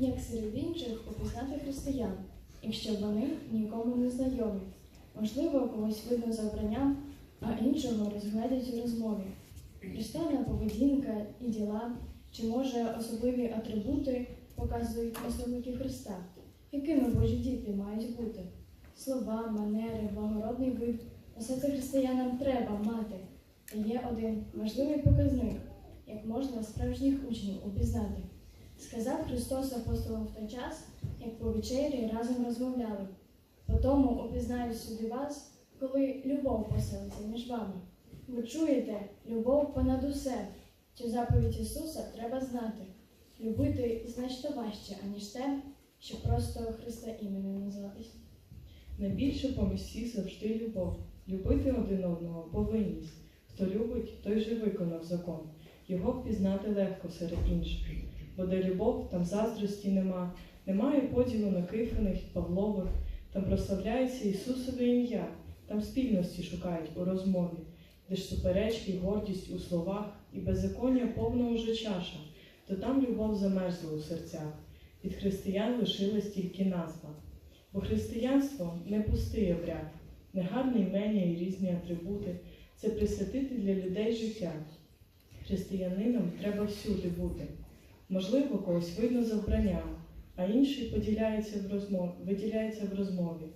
Як серед інших опізнати християн, якщо вони нікому не знайомі? Можливо, когось видно за обранням, а іншого розглядять у розмові. Пристойна поведінка і діла, чи може особливі атрибути показують особники Христа, якими Божі діти мають бути? Слова, манери, благородний вид усе це християнам треба мати. Та є один важливий показник, як можна справжніх учнів упізнати. Сказав Христос апостолам в той час, як по вечері разом розмовляли. Потому упізнаю сюди вас, коли любов поселиться між вами. Ви чуєте, любов понад усе. Цю заповідь Ісуса треба знати. Любити значно важче, аніж те, що просто Христа іменем назватись. Найбільше поміж всіх завжди любов. Любити один одного повинність. Хто любить, той же виконав закон. Його впізнати легко серед інших. Бо де любов, там заздрості нема, немає поділу на кифаних, Павлових, там прославляється Ісусове ім'я, там спільності шукають у розмові, де ж суперечки, гордість у словах, і беззаконня повна уже чаша, то там любов замерзла у серцях. Від християн лишилась тільки назва. Бо християнство не пустий обряд, не гарне імення і різні атрибути. Це присвятити для людей життя. Християнином треба всюди бути. Можливо, когось видно за вбранням, а інший поділяється в розмов... виділяється в розмові.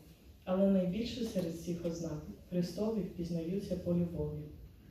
Але найбільше серед цих ознак Христові впізнаються по любові.